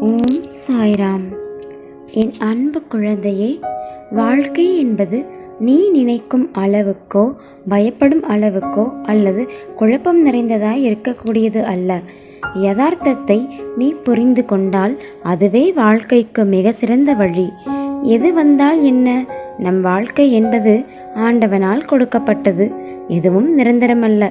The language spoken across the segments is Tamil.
ஓம் சாய்ராம். என் அன்பு குழந்தையே வாழ்க்கை என்பது நீ நினைக்கும் அளவுக்கோ பயப்படும் அளவுக்கோ அல்லது குழப்பம் நிறைந்ததாய் இருக்கக்கூடியது அல்ல. யதார்த்தத்தை நீ புரிந்து கொண்டால் அதுவே வாழ்க்கைக்கு மிக சிறந்த வழி. எது வந்தால் என்ன? நம் வாழ்க்கை என்பது ஆண்டவனால் கொடுக்கப்பட்டது. எதுவும் நிரந்தரமல்ல.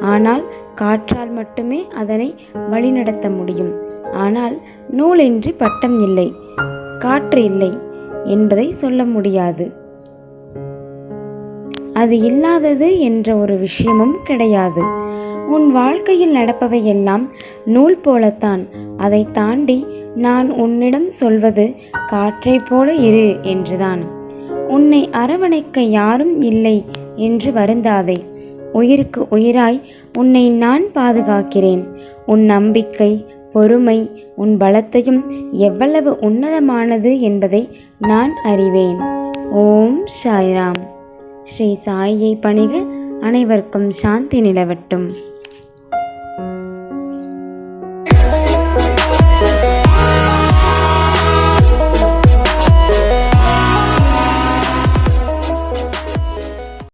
ஆனால் காற்றால் மட்டுமே அதனை வழிநடத்த முடியும். ஆனால் நூலின்றி பட்டம் இல்லை காற்று இல்லை என்பதை சொல்ல முடியாது. அது இல்லாதது என்ற ஒரு விஷயமும் கிடையாது. உன் வாழ்க்கையில் நடப்பவை எல்லாம் நூல் போலத்தான். அதை தாண்டி நான் உன்னிடம் சொல்வது காற்றைப் போல இரு என்றுதான். உன்னை அரவணைக்க யாரும் இல்லை என்று வருந்தாதே. உயிருக்கு உயிராய் உன்னை நான் பாதுகாக்கிறேன். உன் நம்பிக்கை பொறுமை உன் பலத்தையும் எவ்வளவு உன்னதமானது என்பதை நான் அறிவேன். ஓம் சாய்ராம். ஸ்ரீ சாயியை பணிக அனைவருக்கும் சாந்தி நிலவட்டும்.